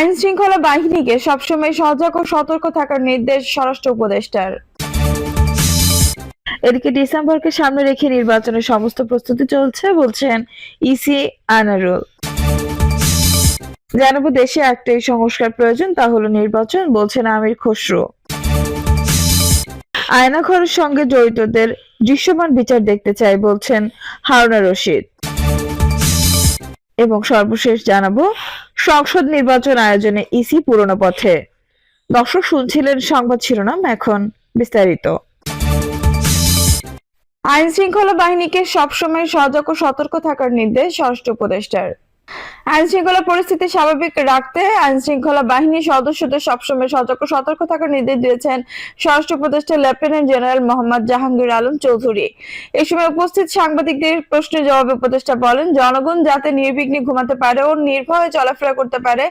আইন শৃঙ্খলা বাহিনীকে সবসময় সজাগ ও সতর্ক থাকার নির্দেশ স্বরাষ্ট্র উপদেষ্টার। এদিকে ডিসেম্বরকে সামনে রেখে নির্বাচনের সমস্ত প্রস্তুতি চলছে, বলছেন ইসি আনারুল। জানাব দেশে একটাই সংস্কার প্রয়োজন, তা হলো নির্বাচন, বলছেন আমির খসরু। আয়নাঘরের সঙ্গে জড়িতদের দৃশ্যমান বিচার দেখতে চাই, বলছেন হারুনা রশিদ। এবং সর্বশেষ জানাব সংসদ নির্বাচন আয়োজনে ইসি পুরনো পথে। দর্শক শুনছিলেন সংবাদ শিরোনাম এখন বিস্তারিত। আইন শৃঙ্খলা বাহিনীকে সবসময় সজাগ ও সতর্ক থাকার নির্দেশ স্বরাষ্ট্র উপদেষ্টার। আইন শৃঙ্খলা পরিস্থিতি স্বাভাবিক রাখতে আইন শৃঙ্খলা বাহিনীর সদস্যদের সবসময় ও সতর্ক থাকার নির্দেশ দিয়েছেন স্বরাষ্ট্র উপদেষ্টা লেফটেন্যান্ট জেনারেল মোহাম্মদ জাহাঙ্গীর আলম চৌধুরী। এই সময় উপস্থিত সাংবাদিকদের প্রশ্নের জবাবে উপদেষ্টা বলেন, জনগণ যাতে নির্বিঘ্নে ঘুমাতে পারে ও নির্ভয়ে চলাফেরা করতে পারে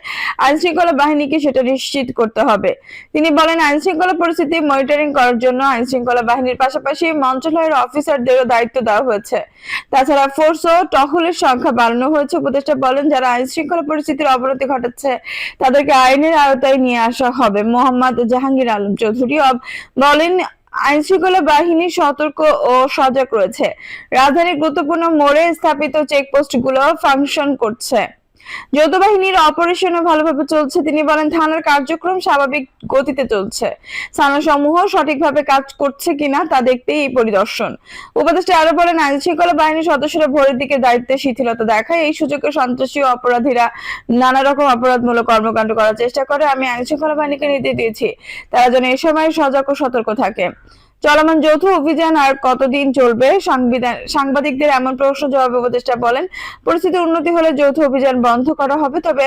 আইন শৃঙ্খলা বাহিনীকে সেটা নিশ্চিত করতে হবে। তিনি বলেন আইন শৃঙ্খলা পরিস্থিতি মনিটরিং করার জন্য আইন শৃঙ্খলা বাহিনীর পাশাপাশি মন্ত্রণালয়ের অফিসারদেরও দায়িত্ব দেওয়া হয়েছে। তাছাড়া ফোর্স ও টহলের সংখ্যা বাড়ানো হয়েছে, উপদেষ্টা বলেন, যারা আইন শৃঙ্খলা পরিস্থিতির অবনতি ঘটাচ্ছে, তাদেরকে আইনের আওতায় নিয়ে আসা হবে। মোহাম্মদ জাহাঙ্গীর আলম চৌধুরী বলেন আইন শৃঙ্খলা বাহিনী সতর্ক ও সজাগ রয়েছে। রাজধানীর গুরুত্বপূর্ণ মোড়ে স্থাপিত চেকপোস্টগুলো ফাংশন করছে। যৌথ বাহিনীর অপারেশনও ভালোভাবে চলছে। তিনি বলেন, থানার কার্যক্রম স্বাভাবিক গতিতে চলছে। থানা সমূহ সঠিকভাবে কাজ করছে কিনা তা দেখতে এই পরিদর্শন। উপদেষ্টা আরও বলেন আইন শৃঙ্খলা বাহিনীর সদস্যরা ভোরের দিকে দায়িত্বে শিথিলতা দেখায়। এই সুযোগে সন্ত্রাসী অপরাধীরা নানা রকম অপরাধমূলক কর্মকাণ্ড করার চেষ্টা করে। আমি আইন শৃঙ্খলা বাহিনীকে নির্দেশ দিয়েছি। তারা যেন এ সময় সজাগ ও সতর্ক থাকে। চলমান যৌথ অভিযান আর কতদিন চলবে? সাংবাদিকদের এমন প্রশ্ন জবাবে উপদেষ্টা বলেন পরিস্থিতির উন্নতি হলে যৌথ অভিযান বন্ধ করা হবে, তবে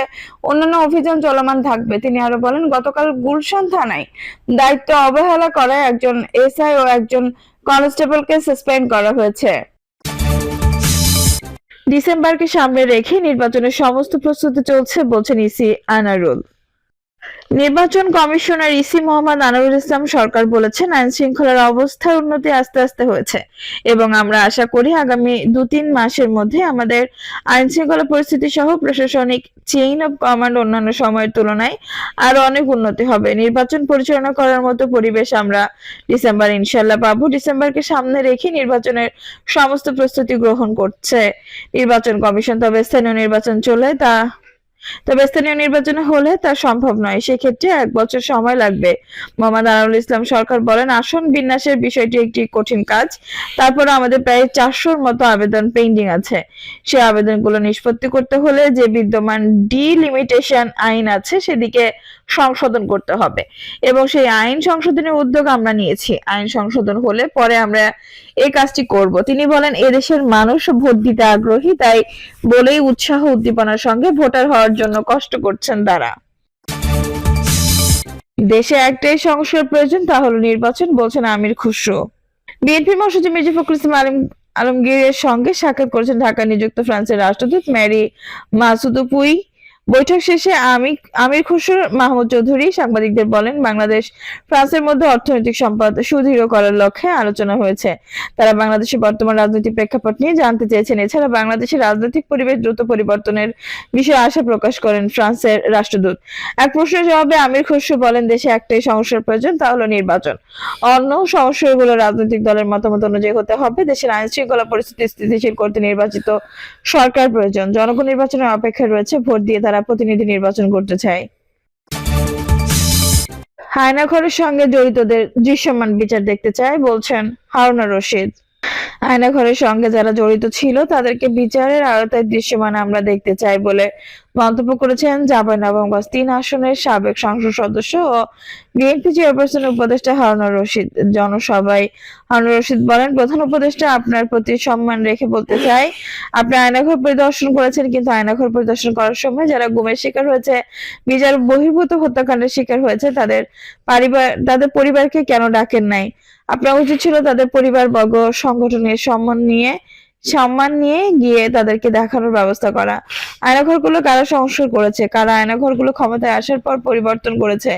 অন্যান্য অভিযান চলমান থাকবে। তিনি আরও বলেন, গতকাল গুলশান থানায় দায়িত্ব অবহেলা করায় একজন এসআই ও একজন কনস্টেবলকে সাসপেন্ড করা হয়েছে। ডিসেম্বরকে সামনে রেখে নির্বাচনের সমস্ত প্রস্তুতি চলছে, বলছেন ইসি আনারুল। নির্বাচন কমিশনার ইসি মোহাম্মদ আনারুল ইসলাম সরকার বলেছেন আইন শৃঙ্খলার অবস্থার উন্নতি আস্তে আস্তে হয়েছে এবং আমরা আশা করি আগামী দু তিন মাসের মধ্যে আমাদের আইন শৃঙ্খলা পরিস্থিতি সহ প্রশাসনিক চেইন অফ কমান্ড অন্যান্য সময়ের তুলনায় আরও অনেক উন্নতি হবে। নির্বাচন পরিচালনা করার মতো পরিবেশ আমরা ডিসেম্বর ইনশাল্লাহ পাবো। ডিসেম্বরকে সামনে রেখে নির্বাচনের সমস্ত প্রস্তুতি গ্রহণ করছে নির্বাচন কমিশন। তবে স্থানীয় নির্বাচন চলে তা তবে স্থানীয় নির্বাচন হলে তা সম্ভব নয়। সেক্ষেত্রে এক বছর সময় লাগবে। মোহাম্মদ আনারুল ইসলাম সরকার বলেন, আসন বিন্যাসের বিষয়টি একটি কঠিন কাজ। তারপরে আমাদের প্রায় চারশোর মতো আবেদন পেন্ডিং আছে। সে আবেদনগুলো নিষ্পত্তি করতে হলে যে বিদ্যমান ডিলিমিটেশন আইন আছে, সেদিকে সংশোধন করতে হবে। এবং সেই আইন সংশোধনের উদ্যোগ আমরা নিয়েছি। আইন সংশোধন হলে পরে আমরা এই কাজটি করব। তিনি বলেন, এদেশের মানুষ ভোট দিতে আগ্রহী, তাই বলেই উৎসাহ উদ্দীপনার সঙ্গে ভোটার হওয়ার জন্য কষ্ট করছেন তারা। দেশে একটাই সংস্কার প্রয়োজন, তা হলো নির্বাচন, বলছেন আমির খুসরো। বিএনপি মহাসচিব মির্জা ফখরুল ইসলাম আলম আলমগীরের সঙ্গে সাক্ষাৎ করেছেন ঢাকা নিযুক্ত ফ্রান্সের রাষ্ট্রদূত ম্যারি মাসুদুপুই। বৈঠক শেষে আমি, আমির খুসরো, মাহমুদ চৌধুরী সাংবাদিকদের বলেন, বাংলাদেশ, ফ্রান্সের মধ্যে অর্থনৈতিক সম্পদ সুদৃঢ় করার লক্ষ্যে আলোচনা হয়েছে। তারা বাংলাদেশের বর্তমান রাজনৈতিক প্রেক্ষাপট নিয়ে জানতে চেয়েছেন। এছাড়া বাংলাদেশের রাজনৈতিক পরিবেশ দ্রুত পরিবর্তনের বিষয়ে আশা প্রকাশ করেন ফ্রান্সের রাষ্ট্রদূত। এক প্রশ্নের জবাবে আমির খসরু বলেন, দেশে একটাই সমস্যার প্রয়োজন, তা হলো নির্বাচন। অন্য সমস্যাগুলো রাজনৈতিক দলের মতামত অনুযায়ী হতে হবে। দেশের আইন শৃঙ্খলা পরিস্থিতি স্থিতিশীল করতে নির্বাচিত সরকার প্রয়োজন। জনগণ নির্বাচনের অপেক্ষায় রয়েছে, ভোট দিয়ে প্রতিনিধি নির্বাচন করতে চায়। হায়নাঘরের সঙ্গে জড়িতদের দৃশ্যমান বিচার দেখতে চায় বলছেন হারুনা রশিদ। আয়নাঘরের সঙ্গে যারা জড়িত ছিল, তাদেরকে বিচারের আওতায় দৃশ্যমান আমরা দেখতে চাই বলে মন্তব্য করেছেন চাঁপাইনবাবগঞ্জ তিন আসনের সাবেক সংসদ সদস্য ও বিএনপি চেয়ারপারসন উপদেষ্টা হারুনুর রশিদ। জনসভায় হারুনুর রশিদ বলেন, প্রধান উপদেষ্টা, আপনার প্রতি সম্মান রেখে বলতে চাই, আপনি আয়নাঘর পরিদর্শন করেছেন, কিন্তু আয়নাঘর পরিদর্শন করার সময় যারা গুমের শিকার হয়েছে, বিচার বহির্ভূত হত্যাকাণ্ডের শিকার হয়েছে, তাদের পরিবার, তাদের পরিবারকে কেন ডাকেন নাই? আপনার উচিত ছিল তাদের পরিবার বর্গ সংগঠনের সম্মান নিয়ে সম্মান নিয়ে গিয়ে তাদেরকে দেখানোর ব্যবস্থা করা। আয়নাঘরগুলো কারা সংস্কার করেছে? কারা আয়নাঘরগুলো ক্ষমতায় আসার পর পরিবর্তন করেছে?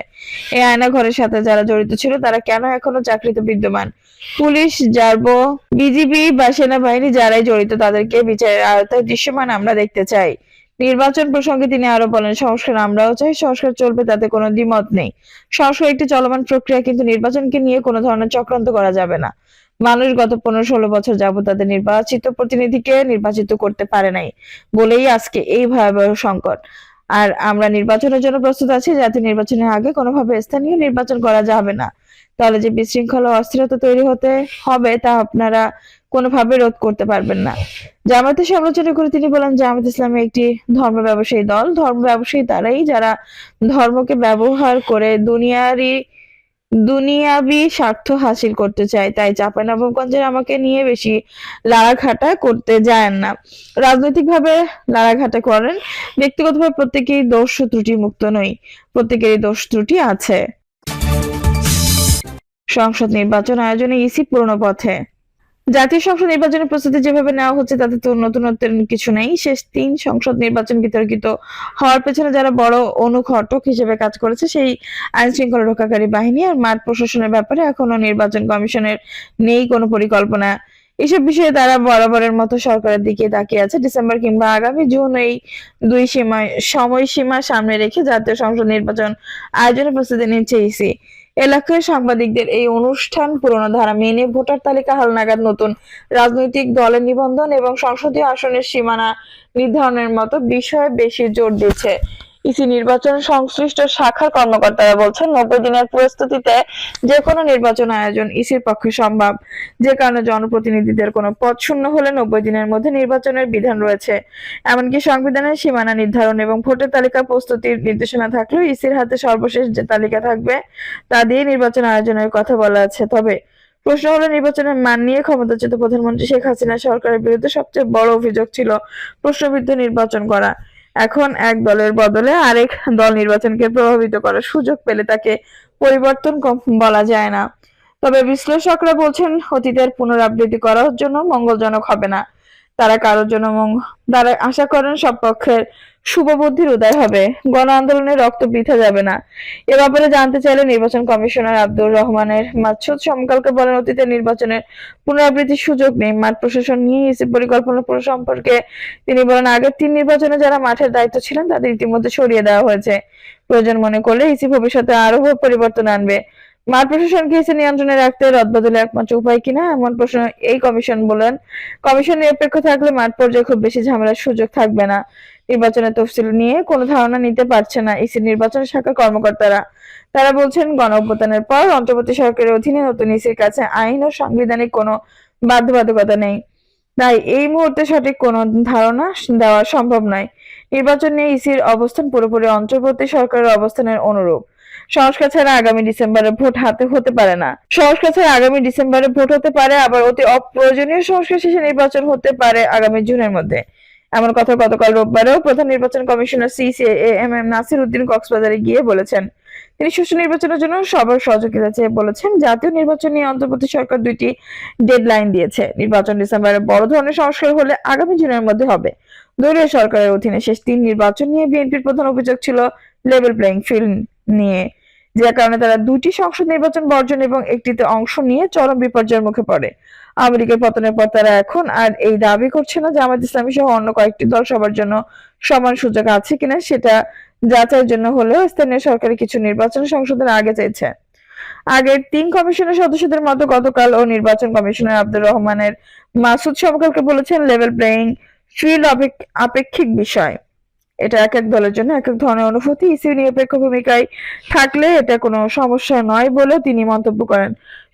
এই আয়নাঘরের সাথে যারা জড়িত ছিল, তারা কেন এখনও চাকরিতে বিদ্যমান? পুলিশ জারবো বিজিবি বা সেনাবাহিনী যারাই জড়িত, তাদেরকে বিচারের আওতায় দৃশ্যমান আমরা দেখতে চাই। নির্বাচন প্রসঙ্গে তিনি আরও বলেন, সংস্কার আমরাও চাই, সংস্কার চলবে, তাতে কোনো দ্বিমত নেই। সংস্কার একটি চলমান প্রক্রিয়া, কিন্তু নির্বাচনকে নিয়ে কোনো ধরনের চক্রান্ত করা যাবে না। মানুষ গত পনেরো ষোলো বছর যাবত তাদের নির্বাচিত প্রতিনিধিকে নির্বাচিত করতে পারে নাই বলেই আজকে এই ভয়াবহ সংকট। আর আমরা নির্বাচনের জন্য প্রস্তুত আছি, যাতে নির্বাচনের আগে কোনোভাবে স্থানীয় নির্বাচন করা যাবে না। তাহলে যে বিশৃঙ্খলা অস্থিরতা তৈরি হতে হবে, তা আপনারা কোনোভাবে রোধ করতে পারবেন না। জামাতের সমালোচনা করে তিনি বলেন জামাত ইসলামী একটি ধর্ম ব্যবসায়ী দল। ধর্ম ব্যবসায়ী তারাই যারা ধর্মকে ব্যবহার করে দুনিয়ারি দুনিয়াবি স্বার্থ হাসিল করতে চায়, তাই চাঁপাইনবাবগঞ্জের আমাকে নিয়ে বেশি লাড়াঘাটা করতে যায় না। রাজনৈতিকভাবে লাড়াঘাটা করেন, ব্যক্তিগতভাবে প্রত্যেকেই দোষ ত্রুটি মুক্ত নই, প্রত্যেকেরই দোষ ত্রুটি আছে। সংসদ নির্বাচন আয়োজনে ইসি পুরনো পথে। জাতীয় সংসদ নির্বাচনের প্রস্তুতি যেভাবে নেওয়া হচ্ছে, তাতে তো নতুনত্বের কিছু নেই। শেষ তিন সংসদ নির্বাচন বিতর্কিত হওয়ার পেছনে যারা বড় অনুঘটক হিসেবে কাজ করেছে, সেই আইন শৃঙ্খলা রক্ষাকারী বাহিনী আর মাঠ প্রশাসনের ব্যাপারে এখনও নির্বাচন কমিশনের নেই কোনো পরিকল্পনা। এসব বিষয়ে তারা বরাবরের মতো সরকারের দিকে তাকিয়ে আছে। ডিসেম্বর কিংবা আগামী জুন এই দুই সীমা সময়সীমা সামনে রেখে জাতীয় সংসদ নির্বাচন আয়োজনের প্রস্তুতি নিচ্ছে ইসি। এলাকার সাংবাদিকদের এই অনুষ্ঠান পুরনো ধারা মেনে ভোটার তালিকা হালনাগাদ নতুন। রাজনৈতিক দলের নিবন্ধন এবং সংসদীয় আসনের সীমানা নির্ধারণের মতো বিষয়ে বেশি জোর দিচ্ছে। ইসি নির্বাচন সংশ্লিষ্ট শাখার কর্মকর্তারা বলছেন, নব্বই দিনের প্রস্তুতিতে যে কোনো নির্বাচন আয়োজন ইসির পক্ষে সম্ভব। যে কারণে জনপ্রতিনিধিদের কোনো পদ শূন্য হলে নব্বই দিনের মধ্যে নির্বাচনের বিধান রয়েছে। এমনকি সংবিধানের সীমানা নির্ধারণ এবং ভোটের তালিকা প্রস্তুতির নির্দেশনা থাকলেও ইসির হাতে সর্বশেষ যে তালিকা থাকবে, তা দিয়ে নির্বাচন আয়োজনের কথা বলা আছে। তবে প্রশ্ন হলো, নির্বাচনের মান নিয়ে ক্ষমতাচ্যুত প্রধানমন্ত্রী শেখ হাসিনা সরকারের বিরুদ্ধে সবচেয়ে বড় অভিযোগ ছিল প্রশ্নবিদ্ধ নির্বাচন করা। এখন এক দলের বদলে আরেক দল নির্বাচনকে প্রভাবিত করার সুযোগ পেলে তাকে পরিবর্তন বলা যায় না। তবে বিশ্লেষকরা বলছেন, অতীতের পুনরাবৃত্তি করার জন্য মঙ্গলজনক হবে না। তারা কারোর জন্য তারা আশা করেন সব পক্ষের শুভবুদ্ধির উদয় হবে। গণ আন্দোলনে রক্ত বৃথা যাবে না। এ ব্যাপারে জানতে চাইলে নির্বাচন কমিশনার আব্দুর রহমানের মাসুদ সমকালকে বলেন অতীতের নির্বাচনের পুনরাবৃত্তির সুযোগ নেই। মাঠ প্রশাসন নিয়ে ইসি পরিকল্পনা পুরো সম্পর্কে তিনি বলেন, আগের তিন নির্বাচনে যারা মাঠের দায়িত্ব ছিলেন, তাদের ইতিমধ্যে সরিয়ে দেওয়া হয়েছে। প্রয়োজন মনে করলে ইসি ভবিষ্যতে আরও পরিবর্তন আনবে। মাঠ প্রশাসনকে ইসি নিয়ন্ত্রণে রাখতে রদবদলে একমাত্র উপায় কিনা? এমন প্রশ্ন এই কমিশন বলেন। কমিশন নিরপেক্ষ থাকলে মাঠ পর্যায়ে খুব বেশি ঝামেলার সুযোগ থাকবে না। নির্বাচনের তফসিল নিয়ে কোনো ধারণা নিতে পারছে না ইসি নির্বাচন শাখার কর্মকর্তারা। তারা বলছেন, গণ পর অন্তর্বর্তী সরকারের অধীনে নতুন ইসির কাছে আইন ও সাংবিধানিক কোনো বাধ্যবাধকতা নেই। তাই এই মুহূর্তে সঠিক কোনো ধারণা দেওয়া সম্ভব নয়। নির্বাচন নিয়ে ইসির অবস্থান পুরোপুরি অন্তর্বর্তী সরকারের অবস্থানের অনুরূপ। সংস্কার ছাড়া আগামী ডিসেম্বরে ভোট হাতে হতে পারে না। সংস্কার ছাড়া আগামী ডিসেম্বরে ভোট হতে পারে, আবার অতি অপ্রয়োজনীয় সংস্কার শেষে নির্বাচন হতে পারে আগামী জুনের মধ্যে। এমন কথা গতকাল রোববারেও প্রধান নির্বাচন কমিশনার সিসি এম এম নাসির উদ্দিন কক্সবাজারে গিয়ে বলেছেন। তিনি সুষ্ঠু নির্বাচনের জন্য সবার সহযোগিতা চেয়ে বলেছেন, জাতীয় নির্বাচন নিয়ে অন্তর্বর্তী সরকার দুইটি ডেডলাইন দিয়েছে। নির্বাচন ডিসেম্বরে বড় ধরনের সংস্কার হলে আগামী জুনের মধ্যে হবে। দলীয় সরকারের অধীনে শেষ তিন নির্বাচন নিয়ে বিএনপির প্রধান অভিযোগ ছিল লেভেল প্লেইং ফিল্ড নিয়ে যে কারণে তারা দুটি সংসদ নির্বাচন বর্জন এবং একটিতে অংশ নিয়ে চরম বিপর্যয়ের মুখে পড়ে। আমেরিকার পতনের পর তারা এখন আর এই দাবি করছে না জামাত ইসলামী সহ অন্য কয়েকটি দল সবার জন্য সমান সুযোগ আছে কিনা, সেটা যাচাইয়ের জন্য হলেও স্থানীয় সরকারি কিছু নির্বাচন সংশোধনের আগে চাইছে। আগের তিন কমিশনের সদস্যদের মতো গতকাল ও নির্বাচন কমিশনার আব্দুর রহমানের মাসুদ সমকালকে বলেছেন, লেভেল প্লেইং ফিল্ড আপেক্ষিক বিষয়। এটা এক এক দলের জন্য এক এক ধরনের অনুভূতি। ইসি নিরপেক্ষ ভূমিকায় থাকলে এটা কোনো সমস্যা নয় বলেও তিনি মন্তব্য করেন।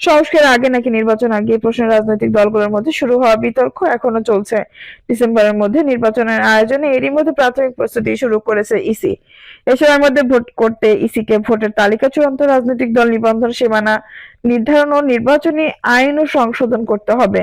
সংস্কার আগে নাকি নির্বাচন আগে প্রশ্ন রাজনৈতিক দলগুলোর মধ্যে শুরু হওয়া বিতর্ক এখনও চলছে। ডিসেম্বরের মধ্যে নির্বাচনের আয়োজনে এরই মধ্যে প্রাথমিক প্রস্তুতি শুরু করেছে ইসি। এসবের মধ্যে ভোট করতে ইসিকে ভোটের তালিকা চূড়ান্ত রাজনৈতিক দল নিবন্ধন সীমানা নির্ধারণ ও নির্বাচনী আইন ও সংশোধন করতে হবে।